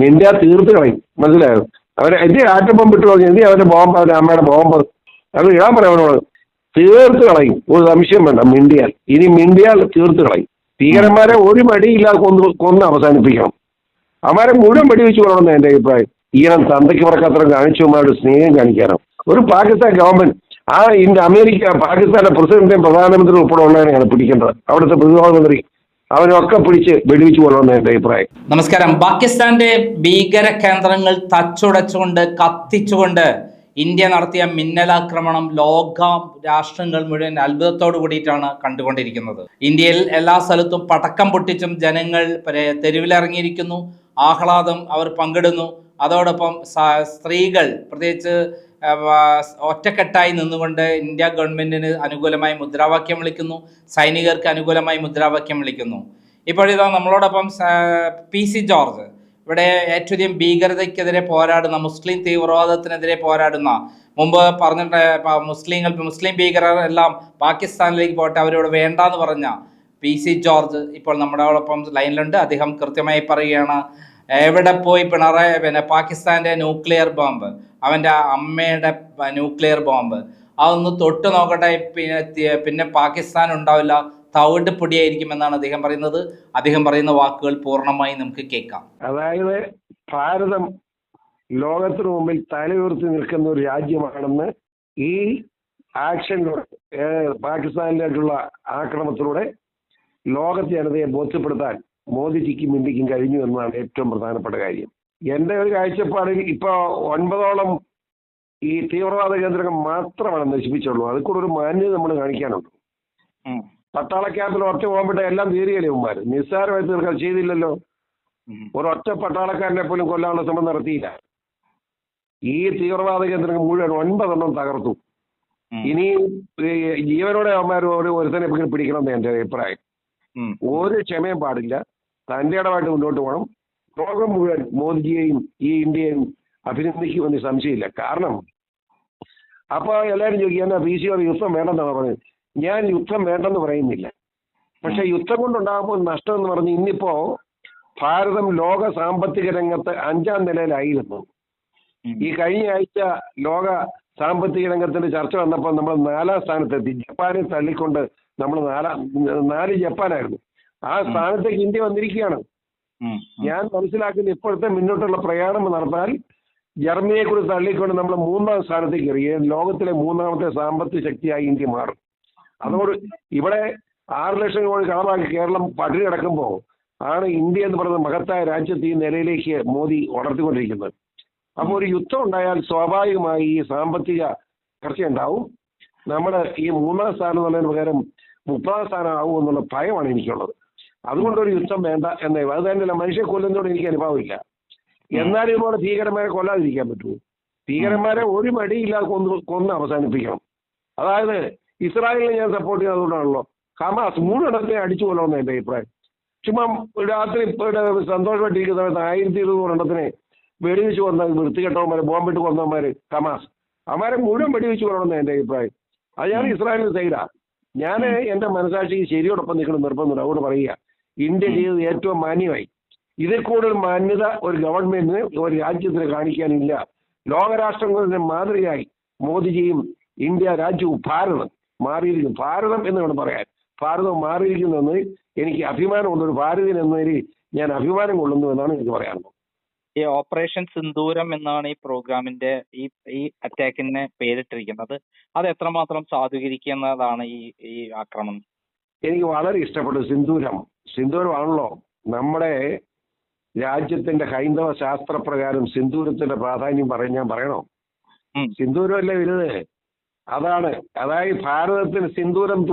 മിണ്ടിയ തീർത്ത് കളയും. മനസ്സിലായോ? അവരെ എന്റെ ആറ്റം ബോംബ് ഇട്ട് കളഞ്ഞു എന്തി അവന്റെ ബോംബ് അവരെ അമ്മയുടെ ബോംബ്? അത് ഇടാൻ പറയാം അവനോട് തീർത്ത് കളയും. ഒരു സംശയം വേണ്ട മിണ്ടിയാൽ. ഇനി മിണ്ടിയാൽ തീർത്ത് കളയും. ഭീകരന്മാരെ ഒരു മടിയില്ലാതെ കൊന്ന് കൊന്ന് അവസാനിപ്പിക്കണം. അവരെ മുഴുവൻ വെടിവെച്ച് കൊള്ളണമെന്ന് എന്റെ അഭിപ്രായം. ഈയനം തന്തയ്ക്ക് പറക്കത്ര കാണിച്ചവന്മാരുടെ സ്നേഹം കാണിക്കാനോ? ഒരു പാകിസ്ഥാൻ ഗവൺമെന്റ് ആ ഇന്ത്യ അമേരിക്ക പാകിസ്ഥാന്റെ പ്രസിഡന്റിനെയും പ്രധാനമന്ത്രിയും ഉൾപ്പെടെ ഉള്ളതിനെയാണ് പിടിക്കേണ്ടത്. അവിടുത്തെ പ്രധാനമന്ത്രി അവരൊക്കെ പിടിച്ച് വെടിവെച്ച് കൊള്ളണമെന്ന് എന്റെ അഭിപ്രായം. നമസ്കാരം. പാകിസ്ഥാന്റെ ഭീകര കേന്ദ്രങ്ങൾ തച്ചുടച്ചുകൊണ്ട് കത്തിച്ചുകൊണ്ട് ഇന്ത്യ നടത്തിയ മിന്നലാക്രമണം ലോക രാഷ്ട്രങ്ങൾ മുഴുവൻ അത്ഭുതത്തോടു കൂടിയിട്ടാണ് കണ്ടുകൊണ്ടിരിക്കുന്നത്. ഇന്ത്യയിൽ എല്ലാ സ്ഥലത്തും പടക്കം പൊട്ടിച്ചും ജനങ്ങൾ തെരുവിലിറങ്ങിയിരിക്കുന്നു. ആഹ്ലാദം അവർ പങ്കിടുന്നു. അതോടൊപ്പം സ്ത്രീകൾ പ്രത്യേകിച്ച് ഒറ്റക്കെട്ടായി നിന്നുകൊണ്ട് ഇന്ത്യ ഗവൺമെന്റിന് അനുകൂലമായി മുദ്രാവാക്യം വിളിക്കുന്നു. സൈനികർക്ക് അനുകൂലമായി മുദ്രാവാക്യം വിളിക്കുന്നു. ഇപ്പോഴിതാ നമ്മളോടൊപ്പം പി സി ജോർജ്. ഇവിടെ ഏറ്റവും ഭീകരതയ്ക്കെതിരെ പോരാടുന്ന മുസ്ലിം തീവ്രവാദത്തിനെതിരെ പോരാടുന്ന മുമ്പ് പറഞ്ഞിട്ട് മുസ്ലിങ്ങൾ മുസ്ലിം ഭീകരർ എല്ലാം പാകിസ്ഥാനിലേക്ക് പോട്ടെ അവരോട് വേണ്ടാന്ന് പറഞ്ഞ പി സി ജോർജ് ഇപ്പോൾ നമ്മളോടൊപ്പം ലൈനിലുണ്ട്. അദ്ദേഹം കൃത്യമായി പറയുകയാണ് എവിടെ പോയി പിണറായി പിന്നെ പാകിസ്ഥാന്റെ ന്യൂക്ലിയർ ബോംബ് അവന്റെ അമ്മയുടെ ന്യൂക്ലിയർ ബോംബ് അതൊന്ന് തൊട്ട് നോക്കട്ടെ പിന്നെ പിന്നെ പാകിസ്ഥാൻ ഉണ്ടാവില്ല തവിട് പൊടിയായിരിക്കുമെന്നാണ് അദ്ദേഹം പറയുന്നത്. അദ്ദേഹം പറയുന്ന വാക്കുകൾ പൂർണമായി നമുക്ക് കേൾക്കാം. അതായത് ഭാരതം ലോകത്തിന് മുമ്പിൽ തലയുയർത്തി നിൽക്കുന്ന ഒരു രാജ്യമാണെന്ന് ഈ ആക്ഷനിലൂടെ പാകിസ്ഥാനിലേക്കുള്ള ആക്രമണത്തിലൂടെ ലോക ജനതയെ ബോധ്യപ്പെടുത്താൻ മോദിജിക്കും ഇന്ത്യക്കും കഴിഞ്ഞു എന്നതാണ് ഏറ്റവും പ്രധാനപ്പെട്ട കാര്യം. എന്റെ ഒരു കാഴ്ചപ്പാടിൽ ഇപ്പൊ ഒൻപതോളം ഈ തീവ്രവാദ കേന്ദ്രങ്ങൾ മാത്രമാണ് നശിപ്പിച്ചുള്ളൂ. അതിൽ കൂടെ ഒരു മാന്യത നമ്മൾ കാണിക്കാനുണ്ട്. പട്ടാള ക്യാമ്പിൽ ഒറ്റ പോകുമ്പോഴേ എല്ലാം തീരുകയല്ലേ ഉമ്മാർ നിസ്സാരമായി തീർക്കാൻ ചെയ്തില്ലല്ലോ. ഒരു ഒരൊറ്റ പട്ടാളക്കാരനെ പോലും കൊല്ലാനുള്ള ശ്രമം നടത്തിയില്ല. ഈ തീവ്രവാദ കേന്ദ്രങ്ങൾ മുഴുവൻ ഒൻപതെണ്ണം തകർത്തു. ഇനിയും ഇനി ജീവനോടെ അവന്മാർ ഒരു ഒരുത്തനെ പിടിക്കണം എന്ന് എന്റെ അഭിപ്രായം. ഒരു ക്ഷമയും പാടില്ല. തന്റെ ഇടപാട് മുന്നോട്ട് പോകണം. ലോകം മുഴുവൻ മോദിജിയെയും ഈ ഇന്ത്യയെയും അഭിനന്ദിക്കുമെന്ന് സംശയമില്ല. കാരണം അപ്പോൾ എല്ലാവരും ചോദിക്കുക എന്നാ പി സിയോട് യുദ്ധം വേണ്ടെന്നാണ് പറഞ്ഞത്? ഞാൻ യുദ്ധം വേണ്ടെന്ന് പറയുന്നില്ല. പക്ഷെ യുദ്ധം കൊണ്ടുണ്ടാകുമ്പോൾ നഷ്ടം എന്ന് പറഞ്ഞ് ഇന്നിപ്പോ ഭാരതം ലോക സാമ്പത്തിക രംഗത്ത് അഞ്ചാം നിലയിലായിരുന്നു. ഈ കഴിഞ്ഞ ആഴ്ച ലോക സാമ്പത്തിക രംഗത്തിന്റെ ചർച്ച വന്നപ്പോൾ നമ്മൾ നാലാം സ്ഥാനത്തെത്തി. ജപ്പാനെ തള്ളിക്കൊണ്ട് നമ്മൾ നാലാം നാല് ജപ്പാനായിരുന്നു. ആ സ്ഥാനത്തേക്ക് ഇന്ത്യ വന്നിരിക്കുകയാണ്. ഞാൻ മനസ്സിലാക്കുന്ന ഇപ്പോഴത്തെ മുന്നോട്ടുള്ള പ്രയാണം നടന്നാൽ ജർമ്മനിയെ കൂടി തള്ളിക്കൊണ്ട് നമ്മൾ മൂന്നാം സ്ഥാനത്തേക്ക് എറിയുകയും ലോകത്തിലെ മൂന്നാമത്തെ സാമ്പത്തിക ശക്തിയായി ഇന്ത്യ മാറും. അതോട് ഇവിടെ ആറ് ലക്ഷം കോടി കടമാക്കി കേരളം പട്ടിണി കിടക്കുമ്പോൾ ആണ് ഇന്ത്യ എന്ന് പറയുന്ന മഹത്തായ രാജ്യത്ത് ഈ നിലയിലേക്ക് മോദി വളർത്തിക്കൊണ്ടിരിക്കുന്നത്. അപ്പോൾ ഒരു യുദ്ധം ഉണ്ടായാൽ സ്വാഭാവികമായി ഈ സാമ്പത്തിക ചർച്ചയുണ്ടാവും നമ്മൾ ഈ മൂന്നാം സ്ഥാനം എന്നുള്ളതിന് പകരം മുപ്പതാം സ്ഥാനം ആവും എന്നുള്ള ഭയമാണ് എനിക്കുള്ളത്. അതുകൊണ്ട് ഒരു യുദ്ധം വേണ്ട എന്നേ അത് തന്നെയല്ല മനുഷ്യ കൊല്ലുന്നതോട് എനിക്ക് അനുഭവമില്ല. എന്നാലും ഇതുപോലെ ഭീകരന്മാരെ കൊല്ലാതിരിക്കാൻ പറ്റുമോ? ഭീകരന്മാരെ ഒരു മടിയില്ലാതെ കൊന്ന് കൊന്ന് അവസാനിപ്പിക്കണം. അതായത് ഇസ്രായേലിനെ ഞാൻ സപ്പോർട്ട് ചെയ്യുന്നതുകൊണ്ടാണല്ലോ ഹമാസ് മൂന്നെണ്ണത്തിനെ അടിച്ചു കൊല്ലണമെന്ന് എന്റെ അഭിപ്രായം. ചുമ്മാ രാത്രി സന്തോഷപ്പെട്ടിരിക്കുന്ന സന്തോഷമായിട്ടിരിക്കുന്ന സമയത്ത് ആയിരത്തി ഇരുന്നൂറ് എണ്ണത്തിനെ വെടിവെച്ച് കൊന്ന വൃത്തികെട്ടവന്മാരെ ബോംബിട്ട് കൊന്നവന്മാര് ഹമാസ്. അവന്മാരെ മുഴുവൻ വെടിവെച്ച് കൊല്ലണമെന്ന് എന്റെ അഭിപ്രായം. അത് ഞാൻ ഇസ്രായേലിന് സൈഡാ. ഞാൻ എന്റെ മനസാക്ഷിക്ക് ശരിയോടൊപ്പം നിൽക്കണം നിർബന്ധമുണ്ട് അതുകൊണ്ട് പറയുക. ഇന്ത്യ ചെയ്തത് ഏറ്റവും മാന്യമായി. ഇതിൽ കൂടുതൽ മാന്യത ഒരു ഗവൺമെന്റിന് ഒരു രാജ്യത്തിന് കാണിക്കാനില്ല. ലോകരാഷ്ട്രങ്ങളുടെ മാതൃകയായി മോദിജിയും ഇന്ത്യ രാജ്യവും ഭാരതം മാറിയിരിക്കുന്നു. ഭാരതം എന്ന് വേണം പറയാൻ. ഭാരതം മാറിയിരിക്കുന്നെന്ന് എനിക്ക് അഭിമാനമുണ്ട്. ഒരു ഭാരതീയൻ നിലയിൽ ഞാൻ അഭിമാനം കൊള്ളുന്നു എന്നാണ് എനിക്ക് പറയാനുള്ളത്. ഈ ഓപ്പറേഷൻ സിന്ദൂരം എന്നാണ് ഈ പ്രോഗ്രാമിന്റെ ഈ ഈ അറ്റാക്കിന് പേരിട്ടിരിക്കുന്നത്. അത് എത്രമാത്രം സാധൂകരിക്കുന്നതാണ് ഈ ഈ ആക്രമണം? എനിക്ക് വളരെ ഇഷ്ടപ്പെട്ടു സിന്ദൂരം. സിന്ദൂരമാണല്ലോ. നമ്മുടെ രാജ്യത്തിന്റെ ഹൈന്ദവ ശാസ്ത്രപ്രകാരം സിന്ദൂരത്തിന്റെ പ്രാധാന്യം പറയും ഞാൻ പറയണോ. സിന്ദൂരമല്ലേ വലുത്? അതാണ്. അതായത് ഭാരതത്തിന് സിന്ദൂരം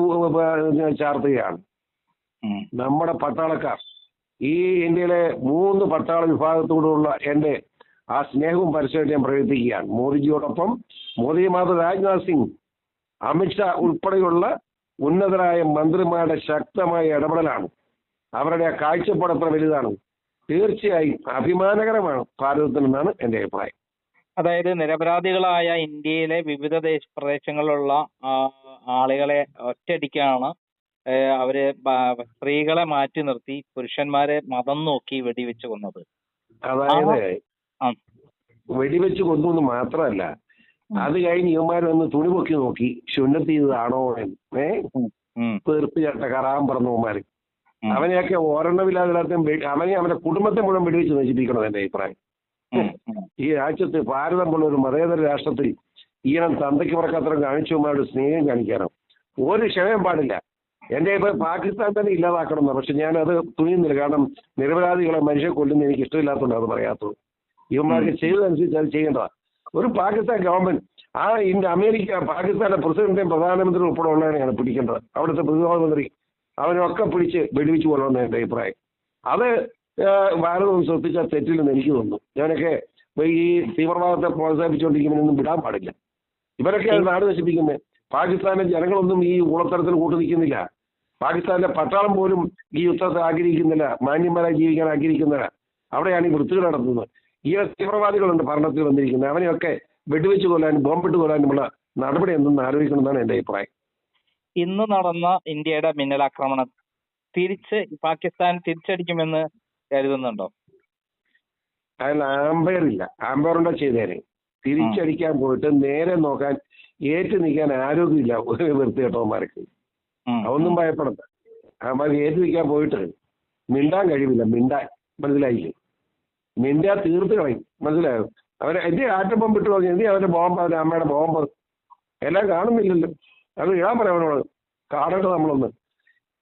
ചാർത്തുകയാണ്. നമ്മുടെ പട്ടാളക്കാർ. ഈ ഇന്ത്യയിലെ മൂന്ന് പട്ടാള വിഭാഗത്തോടുള്ള എന്റെ ആ സ്നേഹവും പരസ്യമായിട്ട് ഞാൻ പ്രകടിപ്പിക്കുകയാണ്. മോദിജിയോടൊപ്പം മോദി മാത്രം രാജ്നാഥ് സിംഗ് അമിത്ഷാ ഉൾപ്പെടെയുള്ള ഉന്നതരായ മന്ത്രിമാരുടെ ശക്തമായ ഇടപെടലാണ്. അവരുടെ ആ കാഴ്ചപ്പാട് അത്ര വലുതാണ്. തീർച്ചയായും അഭിമാനകരമാണ് ഭാരതത്തിനെന്നാണ് എന്റെ അഭിപ്രായം. അതായത് നിരപരാധികളായ ഇന്ത്യയിലെ വിവിധ ദേശ പ്രദേശങ്ങളിലുള്ള ആളുകളെ ഒറ്റയടിക്കാണ് അവർ സ്ത്രീകളെ മാറ്റി നിർത്തി പുരുഷന്മാരെ മതം നോക്കി വെടിവെച്ച് കൊന്നത്. അതായത് വെടിവെച്ച് കൊന്നു എന്ന് മാത്രമല്ല അത് കഴിഞ്ഞ് ഇവന്മാർ വന്ന് തുണി പൊക്കി നോക്കി ശുന്നത്ത് ചെയ്തതാണോ ഏ? തീർപ്പ് ചേട്ട കറാൻ അവനെയൊക്കെ ഓരെണ്ണമില്ലാതെ അവനെ അവന്റെ കുടുംബത്തെ മുഴുവൻ വെടിവെച്ച് നശിപ്പിക്കണം എന്റെ അഭിപ്രായം. ഈ രാജ്യത്ത് ഭാരതം പോലുള്ള ഒരു മതേതര രാഷ്ട്രത്തിൽ ഈണം തന്തയ്ക്ക് പറക്കത്രം കാണിച്ചുമാരുടെ സ്നേഹം കാണിക്കാനോ? ഒരു ക്ഷമയും പാടില്ല. എന്റെ ഇപ്പൊ പാകിസ്ഥാൻ തന്നെ ഇല്ലാതാക്കണം എന്നാണ് പക്ഷെ ഞാൻ അത് തുണിയുന്നില്ല കാരണം നിരപരാധികളെ മനുഷ്യരെ കൊല്ലുന്ന എനിക്ക് ഇഷ്ടമില്ലാത്തതുകൊണ്ട് അത് പറയാത്തത്. ഇവന്മാർക്ക് ചെയ്തതനുസരിച്ച് അത് ചെയ്യേണ്ടതാ. ഒരു പാകിസ്ഥാൻ ഗവൺമെന്റ് ആ ഇന്ത്യ അമേരിക്ക പാകിസ്ഥാന്റെ പ്രസിഡന്റിനെയും പ്രധാനമന്ത്രിയും ഉൾപ്പെടെ ഉള്ളതിനെയാണ് പിടിക്കേണ്ടത്. അവിടുത്തെ പ്രധാനമന്ത്രി അവനൊക്കെ പിടിച്ച് വെടിവെച്ച് കൊള്ളണം എന്റെ അഭിപ്രായം. അത് ഭാരതം ശ്രദ്ധിച്ച തെറ്റില്ലെന്ന് എനിക്ക് തോന്നുന്നു. ഞാനൊക്കെ ഈ തീവ്രവാദത്തെ പ്രോത്സാഹിപ്പിച്ചുകൊണ്ടിരിക്കുന്നതിനൊന്നും വിടാൻ പാടില്ല. ഇവരൊക്കെയാണ് നാട് നശിപ്പിക്കുന്നത് പാകിസ്ഥാനിലെ ജനങ്ങളൊന്നും ഈ ഊളത്തരത്തിൽ കൂട്ടു നിൽക്കുന്നില്ല പാകിസ്ഥാനിലെ പട്ടാളം പോലും ഈ യുദ്ധത്തെ ആഗ്രഹിക്കുന്നില്ല. മാന്യന്മാരായി ജീവിക്കാൻ ആഗ്രഹിക്കുന്നില്ല. അവിടെയാണ് ഈ വൃത്തികൾ നടത്തുന്നത്. ഈ തീവ്രവാദികളുണ്ട് ഭരണത്തിൽ വന്നിരിക്കുന്നത്. അവനെയൊക്കെ വെടിവെച്ച് കൊല്ലാനും ബോംബിട്ട് കൊല്ലാനുമുള്ള നടപടി എന്തെന്ന് ആലോചിക്കണമെന്നാണ് എന്റെ അഭിപ്രായം. ഇന്ന് നടന്ന ഇന്ത്യയുടെ മിന്നലാക്രമണം തിരിച്ച് പാകിസ്ഥാൻ തിരിച്ചടിക്കുമെന്ന് കരുതുന്നുണ്ടോ? അതിൽ ആംബയർ ഇല്ല. ആംബയർ ഉണ്ടോ ചെയ്തേനെ. തിരിച്ചടിക്കാൻ പോയിട്ട് നേരെ നോക്കാൻ ഏറ്റു നിൽക്കാൻ ആരോഗ്യമില്ല ഒരു വൃത്തികെട്ടവന്മാർക്ക്. കേട്ടവന്മാർക്ക് അതൊന്നും ഭയപ്പെടണ്ട. അവന്മാർ ഏറ്റു നിൽക്കാൻ പോയിട്ട് മിണ്ടാൻ കഴിയില്ല മിണ്ടാൻ. മനസ്സിലായില്ലേ? മിണ്ടാ തീർത്ത് കളയും. മനസ്സിലായോ? അവരെ എന്റെ ആറ്റം ബോംബ് പറഞ്ഞു എന്ത് അവന്റെ ബോംബ് അവന്റെ അമ്മയുടെ ബോംബ് എല്ലാം കാണുന്നില്ലല്ലോ. അത് ഞാൻ പറയാം അവനോട്. കാണട്ടെ നമ്മളൊന്ന്.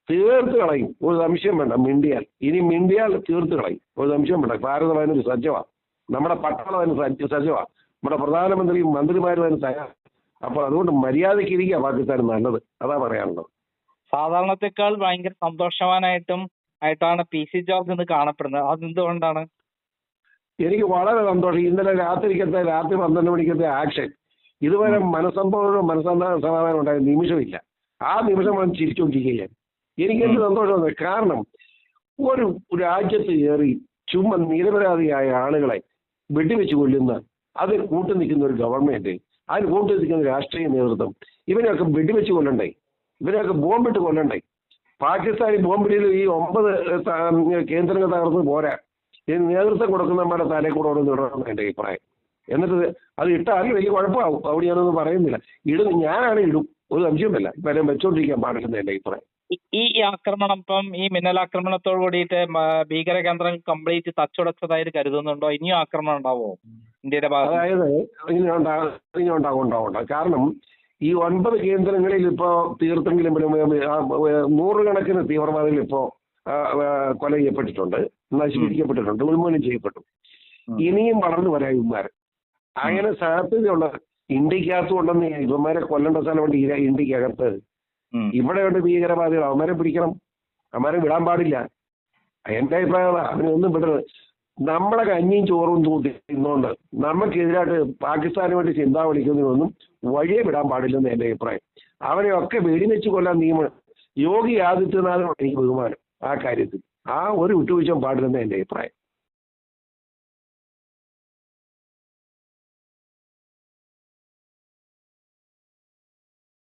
തീർത്ത് കളയും. ഒരു സംശയം വേണ്ട. മിണ്ടിയാൽ. ഇനി മിണ്ടിയാൽ തീർത്ത് കളയും. ഒരു സംശയം വേണ്ട. ഭാരതം അതിനൊരു സജ്ജമാണ് നമ്മുടെ പട്ടാളം അതിന് സജ്ജ സജ്ജമാണ് നമ്മുടെ പ്രധാനമന്ത്രിയും മന്ത്രിമാരും അതിന് തയ്യാർ അപ്പോൾ അതുകൊണ്ട് മര്യാദയ്ക്ക് ഇരിക്കുക പാകിസ്ഥാൻ നല്ലത് അതാ പറയാനുള്ളത്. സാധാരണത്തെക്കാൾ ഭയങ്കര സന്തോഷവാനായിട്ടും ആയിട്ടാണ് പി സി ജോർജ് എന്ന് കാണപ്പെടുന്നത്. അതെന്തുകൊണ്ടാണ്? എനിക്ക് വളരെ സന്തോഷം. ഇന്നലെ രാത്രിക്കത്തെ രാത്രി പന്ത്രണ്ട് മണിക്കത്തെ ആക്ഷൻ. ഇതുവരെ മനസ്സംഭവം മനസ്സമാധാനം സമാധാനം ഉണ്ടായ നിമിഷമില്ല. ആ നിമിഷം അവൻ ചിരിച്ചുകൊണ്ടിരിക്കുകയാണ്. എനിക്ക് എന്ത് സന്തോഷമാണ്. കാരണം ഒരു രാജ്യത്ത് കയറി ചുമ്മാ നിരപരാധിയായ ആളുകളെ വെടിവെച്ച് കൊല്ലുന്ന അത് കൂട്ടു നിൽക്കുന്ന ഒരു ഗവൺമെന്റ് അതിന് കൂട്ടു നിൽക്കുന്ന രാഷ്ട്രീയ നേതൃത്വം ഇവരെയൊക്കെ വെടിവെച്ച് കൊല്ലണ്ടേ? ഇവരെയൊക്കെ ബോംബിട്ട് കൊല്ലണ്ടേ? പാകിസ്ഥാനി ബോംബിടിയിൽ ഈ ഒമ്പത് കേന്ദ്രങ്ങൾ തകർന്ന് പോരാ. ഈ നേതൃത്വം കൊടുക്കുന്നവരുടെ തലയിൽ കൂടെ ഓരോന്ന് ഇടണമെന്ന് എന്റെ അഭിപ്രായം. എന്നിട്ട് അത് ഇട്ടാൽ വലിയ കുഴപ്പമാവും. അവിടെ ഞാനൊന്നും പറയുന്നില്ല. ഇടും ഞാനാണ് ഇടും. ഒരു സംശയമല്ല ഇപ്പൊ എല്ലാം വെച്ചോണ്ടിരിക്കാൻ പാടില്ലെന്ന് എന്റെ അഭിപ്രായം. ഈ- ആക്രമണം ഇപ്പം ഈ മിന്നലാക്രമണത്തോട് കൂടിയിട്ട് ഭീകര കേന്ദ്രം കംപ്ലീറ്റ് തച്ചുടച്ചതായിട്ട് കരുതുന്നുണ്ടോ? ഇനിയും ആക്രമണം ഉണ്ടാവോ? ഇന്ത്യയുടെ ഭാഗത്ത് അതായത് ഇനി ഉണ്ടാകും ഉണ്ടാകും. കാരണം ഈ ഒൻപത് കേന്ദ്രങ്ങളിൽ ഇപ്പോ തീർത്തെങ്കിലും നൂറുകണക്കിന് തീവ്രവാദികൾ ഇപ്പോ കൊല ചെയ്യപ്പെട്ടിട്ടുണ്ട് നശിപ്പിക്കപ്പെട്ടിട്ടുണ്ട് ഉന്മൂലനം ചെയ്യപ്പെട്ടു. ഇനിയും വളർന്നു വരാം ഇവന്മാർ അങ്ങനെ സാധ്യതയുള്ള ഇന്ത്യക്കകത്ത് കൊണ്ടുവന്ന് ഇവന്മാരെ കൊല്ലേണ്ട സ്ഥലമുണ്ട് ഈ ഇന്ത്യക്കകത്ത്. ഇവിടെയുണ്ട് ഭീകരവാദികൾ. അവന്മാരെ പിടിക്കണം. അവന്മാരെ വിടാൻ പാടില്ല. എന്റെ അഭിപ്രായം അവനൊന്നും വിടരുത്. നമ്മളെ കഞ്ഞിയും ചോറും തൂത്തി ഇന്നുകൊണ്ട് നമുക്കെതിരായിട്ട് പാകിസ്ഥാന് വേണ്ടി ചിന്ത വിളിക്കുന്നതിനൊന്നും വഴിയെ വിടാൻ പാടില്ലെന്ന് എന്റെ അഭിപ്രായം. അവനെയൊക്കെ വെടിവെച്ച് കൊല്ലാൻ നിയമം യോഗി ആദിത്യനാഥനോട് എനിക്ക് ബഹുമാനം. ആ കാര്യത്തിൽ ആ ഒരു വിട്ടുവീഴ്ച പാടില്ലെന്ന് എന്റെ അഭിപ്രായം.